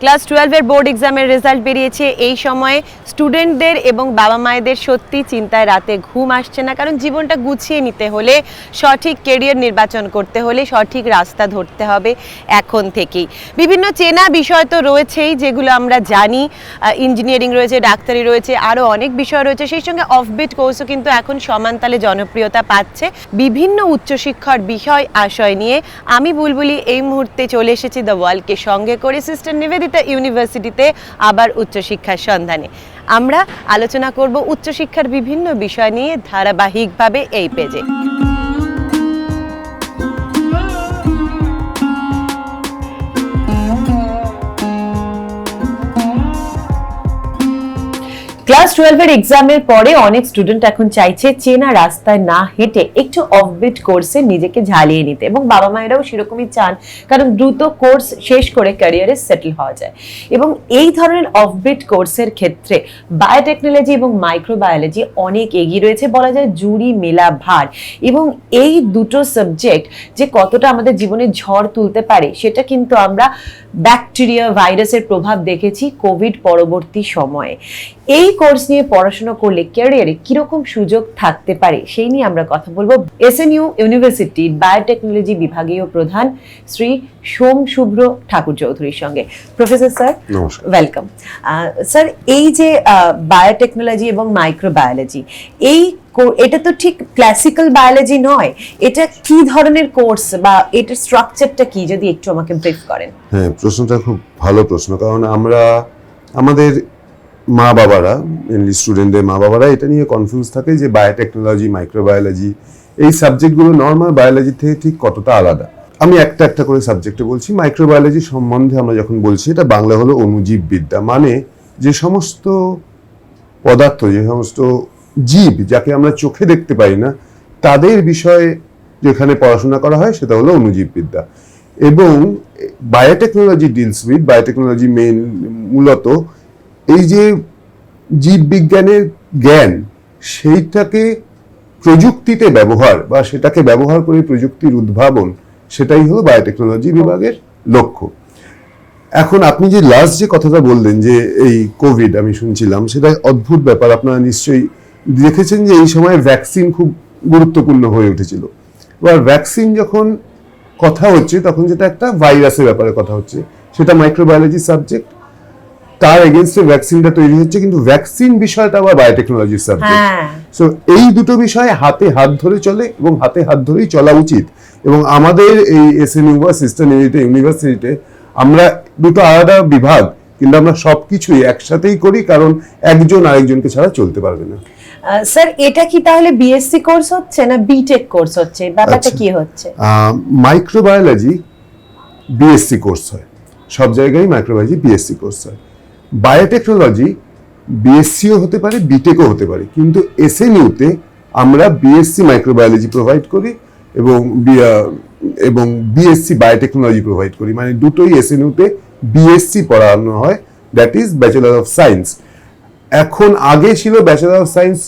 Class টুয়েলভের board এক্সামের result বেরিয়েছে। এই সময়ে স্টুডেন্টদের এবং বাবা মায়েদের সত্যি চিন্তায় রাতে ঘুম আসছে না। কারণ জীবনটা গুছিয়ে নিতে হলে, সঠিক কেরিয়ার নির্বাচন করতে হলে সঠিক রাস্তা ধরতে হবে এখন থেকেই। বিভিন্ন চেনা বিষয় তো রয়েছেই, যেগুলো আমরা জানি। ইঞ্জিনিয়ারিং রয়েছে, ডাক্তারি রয়েছে, আরও অনেক বিষয় রয়েছে। সেই সঙ্গে অফবিট কোর্সও কিন্তু এখন সমানতালে জনপ্রিয়তা পাচ্ছে। বিভিন্ন উচ্চশিক্ষার বিষয়, আশয় নিয়ে আমি বুলবুলি এই মুহূর্তে চলে এসেছি দ্য ওয়ার্ল্ডকে সঙ্গে করে। সিস্টার নিবেদিতা ইউনিভার্সিটিতে আবার উচ্চশিক্ষার সন্ধানে। আমরা আলোচনা করব উচ্চশিক্ষার বিভিন্ন বিষয় নিয়ে ধারাবাহিকভাবে এই পেজে ক্লাস টুয়েলভের এক্সামের পরে অনেক স্টুডেন্ট এখন চাইছে চেনা রাস্তায় না হেঁটে একটু অফবিট কোর্সে নিজেকে ঝালিয়ে নিতে এবং বাবা মায়েরাও সেরকমই চান, কারণ দ্রুত কোর্স শেষ করে ক্যারিয়ারে সেটেল হওয়া যায়। এবং এই ধরনের অফবিট কোর্সের ক্ষেত্রে বায়োটেকনোলজি এবং মাইক্রোবায়োলজি অনেক এগিয়ে রয়েছে, বলা যায় জুড়ি মেলা ভার। এবং এই দুটো সাবজেক্ট যে কতটা আমাদের জীবনে ঝড় তুলতে পারে, সেটা কিন্তু আমরা ব্যাকটেরিয়া ভাইরাসের প্রভাব দেখেছি কোভিড পরবর্তী সময়ে। এই কোর্স নিয়ে পড়াশোনা করলে ক্যারিয়ারে কীরকম সুযোগ থাকতে পারে সেই নিয়ে আমরা কথা বলব। এসএনইউ ইউনিভার্সিটি বায়োটেকনোলজি বিভাগীয় প্রধান শ্রী সোম শুভ্র ঠাকুর চৌধুরীর সঙ্গে। প্রফেসর স্যার ওয়েলকাম স্যার এই যে বায়োটেকনোলজি এবং মাইক্রোবায়োলজি এই এটা তো ঠিক ক্লাসিক্যাল বায়োলজি নয়। এটা কি ধরনের কোর্স বা এটার স্ট্রাকচারটা কি, যদি একটু আমাকে ব্রিফ করেন? হ্যাঁ প্রশ্নটা খুব ভালো প্রশ্ন। কারণ আমরা, আমাদের মা বাবারা মেনলি স্টুডেন্টদের মা বাবারা এটা নিয়ে কনফিউজ থাকে যে বায়োটেকনোলজি মাইক্রোবায়োলজি এই সাবজেক্টগুলো নর্মাল বায়োলজি থেকে ঠিক কতটা আলাদা। আমি একটা একটা করে সাবজেক্টে বলছি। মাইক্রোবায়োলজি সম্বন্ধে আমরা যখন বলছি, এটা বাংলা হলো অণুজীব বিদ্যা মানে যে সমস্ত পদার্থ, যে সমস্ত জীব যাকে আমরা চোখে দেখতে পাই না, তাদের বিষয়ে যেখানে পড়াশোনা করা হয় সেটা হলো অণুজীব বিদ্যা এবং biotechnology deals with biotechnology main মূলত এই যে জীববিজ্ঞানের জ্ঞান, সেইটাকে প্রযুক্তিতে ব্যবহার বা সেটাকে ব্যবহার করে প্রযুক্তির উদ্ভাবন, সেটাই হলো বায়োটেকনোলজি বিভাগের লক্ষ্য। এখন আপনি যে লাস্ট যে কথাটা বললেন যে এই কোভিড আমি শুনছিলাম সেটা অদ্ভুত ব্যাপার, আপনারা নিশ্চয়ই দেখেছেন যে এই সময় ভ্যাকসিন খুব গুরুত্বপূর্ণ হয়ে উঠেছিল। এবার ভ্যাকসিন যখন কথা হচ্ছে তখন যেটা একটা ভাইরাসের ব্যাপারে কথা হচ্ছে। সেটা মাইক্রোবায়োলজি সাবজেক্ট তার এগেনস্টে ভ্যাকসিনটা তৈরি হচ্ছে কিন্তু ভ্যাকসিন বিষয়টা আবার বায়োটেকনোলজির সাবজেক্ট সো এই দুটো বিষয় হাতে হাত ধরে চলে এবং হাতে হাত ধরেই চলা উচিত। এবং আমাদের এই এস এন বা সিস্টার ইউনিভার্সিটিতে আমরা দুটো আলাদা বিভাগ কিন্তু আমরা সবকিছুই একসাথেই করি কারণ একজন আরেকজনকে ছাড়া চলতে পারবে না। স্যার এটা কি তাহলে বিএসসি কোর্স হচ্ছে না বিটেক কোর্স হচ্ছে? ব্যাপারটা আচ্ছা। কি হচ্ছে? মাইক্রোবায়োলজি বিএসসি কোর্স হয়। সব জায়গায় মাইক্রোবায়োলজি বিএসসি কোর্স হয়। বায়োটেকনোলজি বিএসসিও হতে পারে বিটেকও হতে পারে। কিন্তু এসএনইউতে আমরা বিএসসি মাইক্রোবায়োলজি প্রোভাইড করি এবং এবং বিএসসি বায়োটেকনোলজি প্রোভাইড করি। মানে দুটোই এসএনইউতে বিএসসি পড়ানো হয়। That is bachelor of science এখন আগে ছিল ব্যাচেলার অফ সায়েন্স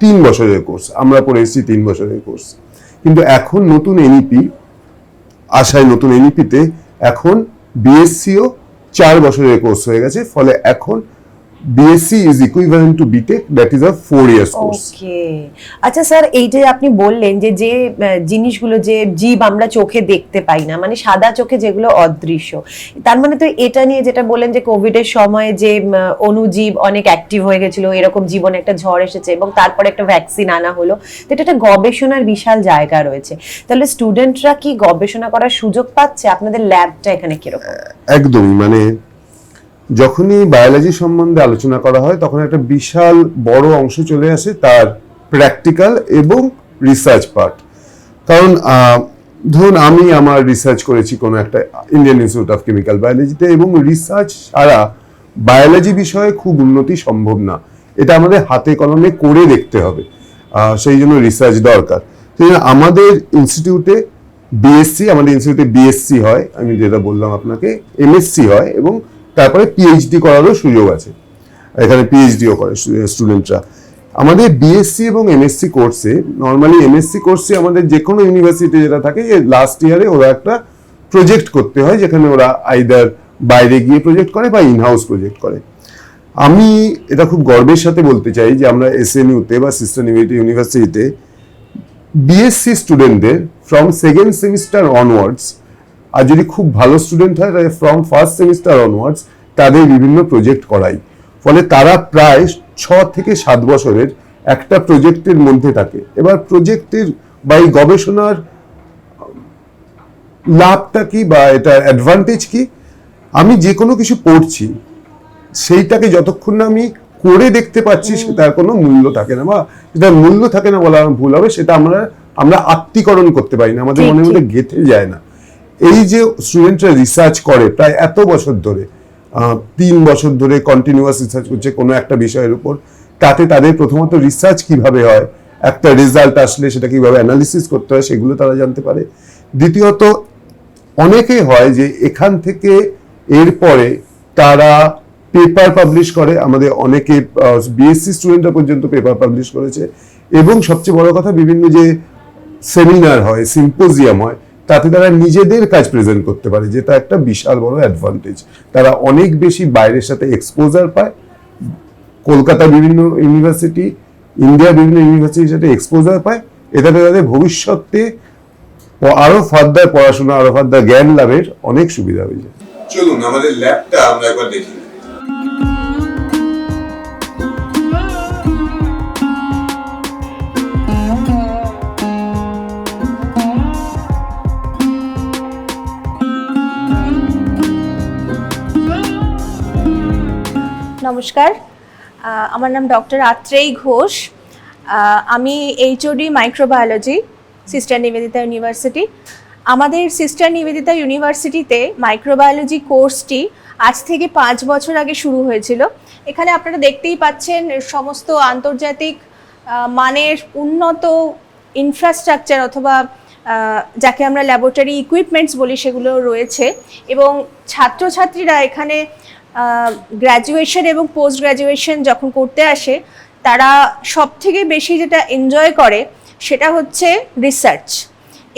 তিন বছরের কোর্স আমরা পড়ে এসেছি তিন বছরের কোর্স কিন্তু এখন নতুন এনইপি আশায় নতুন এনইপিতে এখন বিএসসিও চার বছরের কোর্স হয়ে গেছে, ফলে এখন BSc is equivalent to BTech that is a four years course okay আচ্ছা স্যার এই যে আপনি বললেন যে যে জিনিসগুলো যে জীব আমরা চোখে দেখতে পাই না মানে সাদা চোখে যেগুলো অদৃশ্য তার মানে তো এটা নিয়ে যেটা বললেন যে কোভিডের সময় যে অণুজীব অনেক অ্যাক্টিভ হয়ে গেছিল এরকম জীবনে একটা ঝড় এসেছে এবং তারপরে একটা ভ্যাকসিন আনা হলো তো এটা একটা গবেষণার বিশাল জায়গা রয়েছে। তাহলে স্টুডেন্টরা কি গবেষণা করার সুযোগ পাচ্ছে? আপনাদের ল্যাবটা এখানে কীরকম? একদমই মানে যখনই বায়োলজি সম্বন্ধে আলোচনা করা হয়, তখন একটা বিশাল বড় অংশ চলে আসে তার প্র্যাকটিক্যাল এবং রিসার্চ পার্ট কারণ ধরুন আমি আমার রিসার্চ করেছি কোনো একটা ইন্ডিয়ান ইনস্টিটিউট অফ কেমিক্যাল বায়োলজিতে এবং রিসার্চ ছাড়া বায়োলজি বিষয়ে খুব উন্নতি সম্ভব না। এটা আমাদের হাতে কলমে করে দেখতে হবে। সেই জন্য রিসার্চ দরকার। সেই জন্য আমাদের ইনস্টিটিউটে বিএসসি আমাদের ইনস্টিটিউটে বিএসসি হয়, আমি যেটা বললাম আপনাকে এমএসসি হয় এবং তারপরে পিএইচডি করারও সুযোগ আছে। এখানে পিএইচডিও করে স্টুডেন্টরা আমাদের বিএসসি এবং এমএসসি কোর্সে নর্মালি এমএসসি কোর্সে আমাদের যে কোনো ইউনিভার্সিটি যেটা থাকে, যে লাস্ট ইয়ারে ওরা একটা প্রজেক্ট করতে হয়, যেখানে ওরা আইদার বাইরে গিয়ে প্রজেক্ট করে বা ইনহাউস প্রজেক্ট করে। আমি এটা খুব গর্বের সাথে বলতে চাই যে আমরা এসএনইউতে বা সিস্টার ইউনিভার্সিটিতে বিএসসি স্টুডেন্টদের ফ্রম সেকেন্ড সেমিস্টার অনওয়ার্ডস আর যদি খুব ভালো স্টুডেন্ট হয় তাহলে ফ্রম ফার্স্ট সেমিস্টার অনওয়ার্ডস তাদের বিভিন্ন প্রজেক্ট করাই। ফলে তারা প্রায় ছ থেকে সাত বছরের একটা প্রজেক্টের মধ্যে থাকে। এবার প্রজেক্টের বা এই গবেষণার লাভটা কি বা এটার অ্যাডভান্টেজ কি? আমি যে কোনো কিছু পড়ছি সেইটাকে যতক্ষণ না আমি করে দেখতে পাচ্ছি সেটার কোনো মূল্য থাকে না বা সেটার মূল্য থাকে না বলা ভুল হবে সেটা আমরা আমরা আত্মীকরণ করতে পারি না। আমাদের মনের মধ্যে গেঁথে যায় না। এই যে স্টুডেন্টরা রিসার্চ করে প্রায় এত বছর ধরে তিন বছর ধরে কন্টিনিউয়াস রিসার্চ করছে কোনো একটা বিষয়ের উপর, তাতে তাদের প্রথমত রিসার্চ কীভাবে হয়, একটা রেজাল্ট আসলে সেটা কীভাবে অ্যানালিসিস করতে হয় সেগুলো তারা জানতে পারে। দ্বিতীয়ত, অনেকে হয় যে এখান থেকে এরপরে তারা পেপার পাবলিশ করে, আমাদের অনেকে বিএসসি স্টুডেন্টরা পর্যন্ত পেপার পাবলিশ করেছে। এবং সবচেয়ে বড় কথা বিভিন্ন যে সেমিনার হয় সিম্পোজিয়াম হয় তাতে তারা নিজেদের কাজ প্রেজেন্ট করতে পারে, যেটা একটা বিশাল বড় অ্যাডভান্টেজ তারা অনেক বেশি বাইরের সাথে এক্সপোজার পায়। কলকাতা বিভিন্ন ইউনিভার্সিটি ইন্ডিয়ার বিভিন্ন ইউনিভার্সিটির সাথে এক্সপোজার পায়। এটাতে তাদের ভবিষ্যতে আরও ফার্দার পড়াশোনা, আরও ফার্দার জ্ঞান লাভের অনেক সুবিধা হয়ে যায়। চলুন, আমাদের ল্যাবটা আমরা একবার দেখি। নমস্কার। আমার নাম ডক্টর আত্রেই ঘোষ। আমি HOD microbiology sister Nivedita university আমাদের সিস্টার নিবেদিতা ইউনিভার্সিটিতে মাইক্রোবায়োলজি কোর্সটি আজ থেকে পাঁচ বছর আগে শুরু হয়েছিল। এখানে আপনারা দেখতেই পাচ্ছেন সমস্ত আন্তর্জাতিক মানের উন্নত ইনফ্রাস্ট্রাকচার অথবা যাকে আমরা ল্যাবরেটরি ইকুইপমেন্টস বলি সেগুলো রয়েছে। এবং ছাত্রছাত্রীরা এখানে গ্র্যাজুয়েশন এবং পোস্ট গ্র্যাজুয়েশন যখন করতে আসে, তারা সব থেকে বেশি যেটা এনজয় করে সেটা হচ্ছে রিসার্চ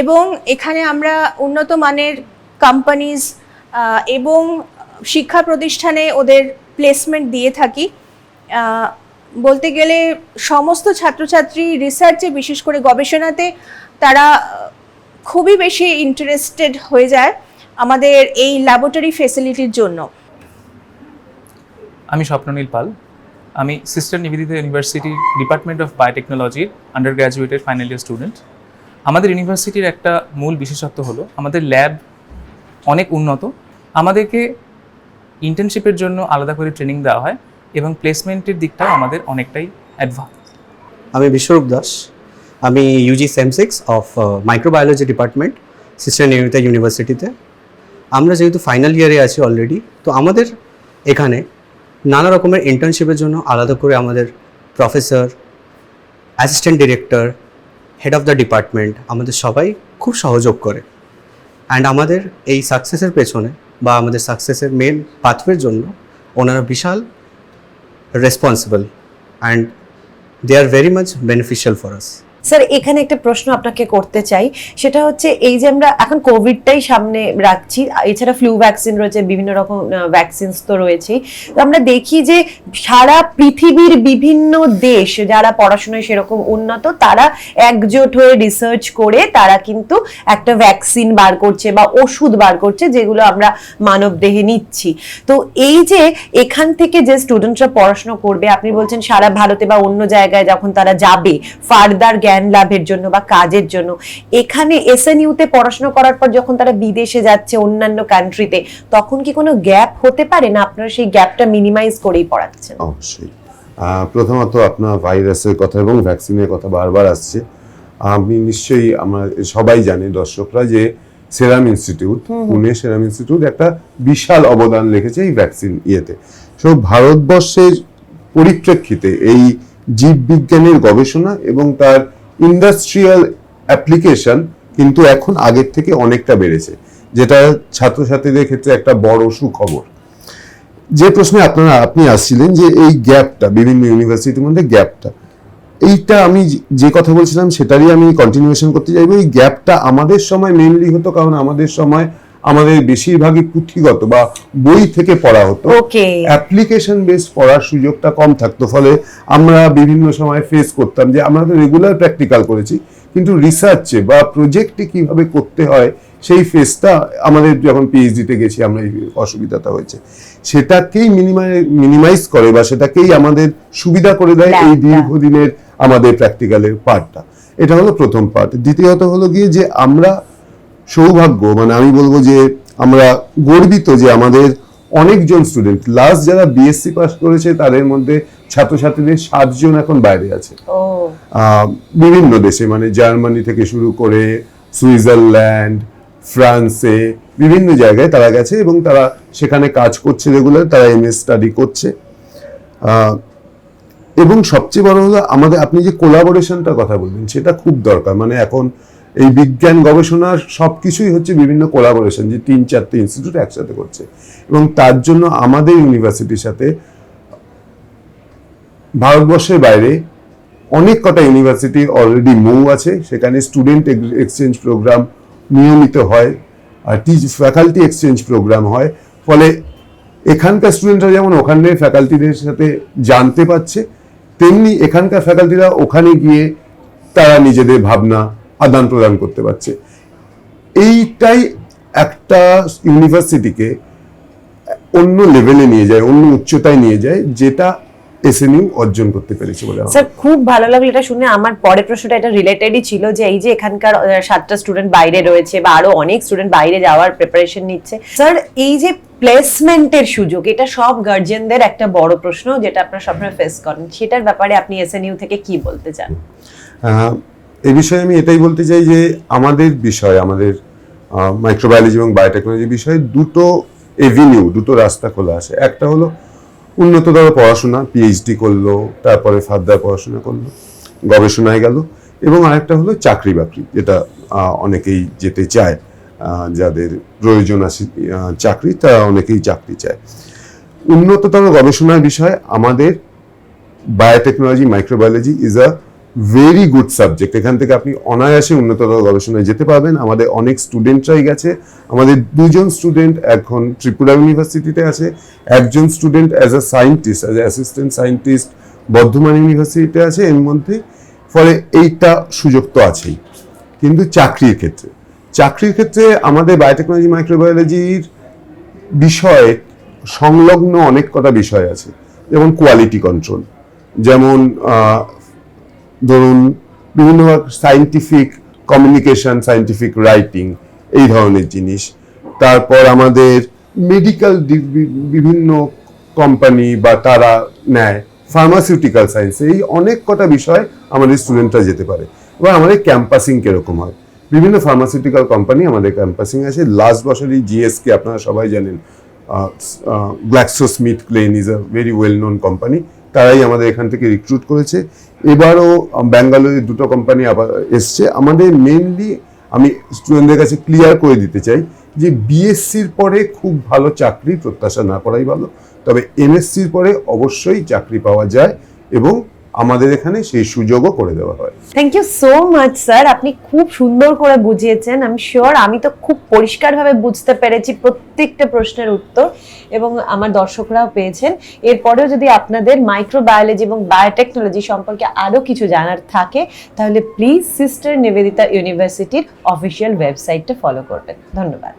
এবং এখানে আমরা উন্নত মানের কোম্পানিজ এবং শিক্ষা প্রতিষ্ঠানে ওদের প্লেসমেন্ট দিয়ে থাকি। বলতে গেলে সমস্ত ছাত্রছাত্রী রিসার্চে বিশেষ করে গবেষণাতে তারা খুবই বেশি ইন্টারেস্টেড হয়ে যায় আমাদের এই ল্যাবরেটরি ফেসিলিটির জন্য। আমি স্বপ্ননীল পাল। আমি sister Nivedita university department of বায়োটেকনোলজির under গ্র্যাজুয়েটের ফাইনাল ইয়ার স্টুডেন্ট আমাদের ইউনিভার্সিটির একটা মূল বিশেষত্ব হলো, আমাদের ল্যাব অনেক উন্নত। আমাদেরকে ইন্টার্নশিপের জন্য আলাদা করে ট্রেনিং দেওয়া হয় এবং প্লেসমেন্টের দিকটাও আমাদের অনেকটাই অ্যাডভান্স আমি বিশ্বরূপ দাস। আমি UG sem six of microbiology department sister Nivedita ইউনিভার্সিটিতে আমরা যেহেতু ফাইনাল ইয়ারে আছি অলরেডি তো আমাদের এখানে নানা রকমের ইন্টার্নশিপের জন্য আলাদা করে আমাদের professor assistant director head of the department আমাদের সবাই খুব সহযোগ করে। অ্যান্ড আমাদের এই সাকসেসের পেছনে বা আমাদের সাকসেসের মেন পাথওয়ের জন্য ওনারা বিশাল responsible and they are very much beneficial for us sir, এখানে একটা প্রশ্ন আপনাকে করতে চাই। সেটা হচ্ছে এই যে আমরা এখন কোভিডটাই সামনে রাখছি, এছাড়া ফ্লু ভ্যাকসিন রয়েছে, বিভিন্ন রকম ভ্যাকসিনস তো রয়েছেই তো আমরা দেখি যে সারা পৃথিবীর বিভিন্ন দেশ যারা পড়াশোনায় সেরকম উন্নত, তারা একজোট হয়ে রিসার্চ করে তারা কিন্তু একটা ভ্যাকসিন বার করছে বা ওষুধ বার করছে, যেগুলো আমরা মানব দেহে নিচ্ছি। তো এই যে এখান থেকে যে স্টুডেন্টরা পড়াশোনা করবে, আপনি বলছেন সারা ভারতে বা অন্য জায়গায় যখন তারা যাবে ফার্দার জ্ঞান লাভের জন্য বা কাজের জন্য। এখানে এসএনইউতে পড়াশোনা করার পর যখন তারা বিদেশে যাচ্ছে অন্যান্য কান্ট্রিতে তখন কি কোনো গ্যাপ হতে পারে না আপনারা সেই গ্যাপটা মিনিমাইজ করেই পড়াচ্ছেন? অবশ্যই। প্রথমত আপনার ভাইরাসের কথা এবং ভ্যাকসিনের কথা বারবার আসছে। আমি নিশ্চয়ই আমরা সবাই জানি দর্শকরা যে serum institute Pune serum institute একটা বিশাল অবদান রেখেছে এই ভ্যাকসিন ইয়েতে। সো ভারতবর্ষের পরিপ্রেক্ষিতে এই জীববিজ্ঞানের গবেষণা এবং তার ইন্ডাস্ট্রিয়াল অ্যাপ্লিকেশন কিন্তু এখন আগের থেকে অনেকটা বেড়েছে, যেটা ছাত্রছাত্রীদের ক্ষেত্রে একটা বড় সুখবর। যে প্রশ্নে আপনারা, আপনি আসছিলেন যে এই গ্যাপটা, বিভিন্ন ইউনিভার্সিটির মধ্যে গ্যাপটা, এইটা আমি যে- কথা বলছিলাম সেটারই আমি কন্টিনিউয়েশন করতে চাইব। এই গ্যাপটা আমাদের সময় মেনলি হতো, কারণ আমাদের সময় আমাদের বেশিরভাগই পুঁথিগত বা বই থেকে পড়া হতো। অ্যাপ্লিকেশন বেস পড়ার সুযোগটা কম থাকতো ফলে আমরা বিভিন্ন সময় ফেস করতাম যে আমরা তো রেগুলার প্র্যাকটিক্যাল করেছি কিন্তু রিসার্চে বা প্রজেক্টে কীভাবে করতে হয় সেই ফেসটা আমাদের যখন পিএইচডিতে গেছি আমরা এই অসুবিধাটা হয়েছে। সেটাকেই মিনিমাই মিনিমাইজ করে বা সেটাকেই আমাদের সুবিধা করে দেয় এই দীর্ঘদিনের আমাদের প্র্যাকটিক্যালের পার্টটা এটা হলো প্রথম পার্ট দ্বিতীয়ত হলো গিয়ে যে আমরা সৌভাগ্য মানে আমি বলব যে আমরা গর্বিত যে আমাদের অনেকজন স্টুডেন্ট লাস্ট যারা বিএসসি পাস করেছে তাদের মধ্যে ছাত্রছাত্রীদের সাতজন এখন বাইরে আছে। বিভিন্ন দেশে মানে জার্মানি থেকে শুরু করে সুইজারল্যান্ড ফ্রান্সে বিভিন্ন জায়গায় তারা গেছে এবং তারা সেখানে কাজ করছে রেগুলার তারা এম স্টাডি করছে। আহ, এবং সবচেয়ে বড় হলো আমাদের আপনি যে কোলাবোরেশনটার কথা বললেন সেটা খুব দরকার। মানে এখন এই বিজ্ঞান গবেষণার সবকিছুই হচ্ছে বিভিন্ন কোলাবোরেশন যে তিন, চারটে ইনস্টিটিউট একসাথে করছে। এবং তার জন্য আমাদের ইউনিভার্সিটির সাথে ভারতবর্ষের বাইরে অনেক কটা ইউনিভার্সিটি অলরেডি মৌ আছে। সেখানে স্টুডেন্ট এক্সচেঞ্জ প্রোগ্রাম নিয়মিত হয়, আর টিচ ফ্যাকাল্টি এক্সচেঞ্জ প্রোগ্রাম হয়। ফলে এখানকার স্টুডেন্টরা যেমন ওখানের ফ্যাকাল্টিদের সাথে জানতে পারছে, তেমনি এখানকার ফ্যাকাল্টিরা ওখানে গিয়ে তারা নিজেদের ভাবনা আদান প্রদান করতে পারছে। এইটাই একটা ইউনিভার্সিটিকে অন্য লেভেলে নিয়ে যায় অন্য উচ্চতায় নিয়ে যায় যেটা এসএনইউ অর্জন করতে পেরেছে বলে স্যার খুব ভালো লাগল এটা শুনে। আমার পরের প্রশ্নটা এটা রিলেটেডই ছিল যে এই যে এখানকার আহ, সাতটা স্টুডেন্ট বাইরে রয়েছে বা আরও অনেক স্টুডেন্ট বাইরে যাওয়ার প্রিপারেশন নিচ্ছে। স্যার এই যে প্লেসমেন্টের সুযোগ এটা সব গার্জিয়ানদের একটা বড় প্রশ্ন যেটা আপনারা সবসময় ফেস করেন। সেটার ব্যাপারে আপনি এসএনইউ থেকে কি বলতে চান? আহ, এ বিষয়ে আমি এটাই বলতে চাই যে আমাদের বিষয়, আমাদের মাইক্রোবায়োলজি এবং বায়োটেকনোলজি বিষয়ে দুটো এভিনিউ দুটো রাস্তা খোলা আছে। একটা হলো উন্নততর পড়াশোনা পিএইচডি করল, তারপরে ফার্দার পড়াশোনা করল, গবেষণায় গেল, এবং আরেকটা হলো চাকরি বাকরি, যেটা অনেকেই যেতে চায় যাদের প্রয়োজন আছে চাকরি, তারা অনেকেই চাকরি চায়। উন্নততর গবেষণার বিষয়ে আমাদের biotechnology microbiology is a very good subject এখান থেকে আপনি অনায়াসে উন্নততর গবেষণায় যেতে পারবেন। আমাদের অনেক স্টুডেন্টরাই গেছে। আমাদের দুজন স্টুডেন্ট এখন ত্রিপুরা ইউনিভার্সিটিতে আছে। একজন student as a scientist as assistant scientist Bardhaman ইউনিভার্সিটিতে আছে। এর মধ্যে ফলে এইটা সুযোগ তো আছেই। কিন্তু চাকরির ক্ষেত্রে। চাকরির ক্ষেত্রে আমাদের বায়োটেকনোলজি মাইক্রোবায়োলজির বিষয়ে সংলগ্ন অনেক কটা বিষয় আছে। যেমন কোয়ালিটি কন্ট্রোল যেমন ধরুন বিভিন্ন সাইন্টিফিক কমিউনিকেশন সাইন্টিফিক রাইটিং এই ধরনের জিনিস। তারপর আমাদের মেডিকেল বিভিন্ন কোম্পানি বা তারা নেয় ফার্মাসিউটিক্যাল সায়েন্স এই অনেক কটা বিষয় আমাদের স্টুডেন্টরা যেতে পারে। এবার আমাদের ক্যাম্পাসিং কীরকম হয়? বিভিন্ন ফার্মাসিউটিক্যাল কোম্পানি আমাদের ক্যাম্পাসিং আছে। লাস্ট বছরই জিএসকে আপনারা সবাই জানেন Glaxo Smith Kline is a very well known company তারাই আমাদের এখান থেকে রিক্রুট করেছে। এবারও ব্যাঙ্গালোরের দুটো কোম্পানি আবার এসছে। আমাদের মেনলি আমি স্টুডেন্টদের কাছে ক্লিয়ার করে দিতে চাই যে বিএসসির পরে খুব ভালো চাকরি প্রত্যাশা না করাই ভালো। তবে এমএসসির পরে অবশ্যই চাকরি পাওয়া যায় এবং আমাদের এখানে সেই সুযোগও করে দেওয়া হয়। Thank you so much sir আপনি খুব সুন্দর করে বুঝিয়েছেন। আমি শিওর আমি তো খুব পরিষ্কারভাবে বুঝতে পেরেছি প্রত্যেকটা প্রশ্নের উত্তর এবং আমার দর্শকরাও পেয়েছেন। এরপরেও যদি আপনাদের মাইক্রোবায়োলজি এবং বায়োটেকনোলজি সম্পর্কে আরও কিছু জানার থাকে, তাহলে প্লিজ সিস্টার নিবেদিতা ইউনিভার্সিটির অফিসিয়াল ওয়েবসাইটটা ফলো করবেন। ধন্যবাদ।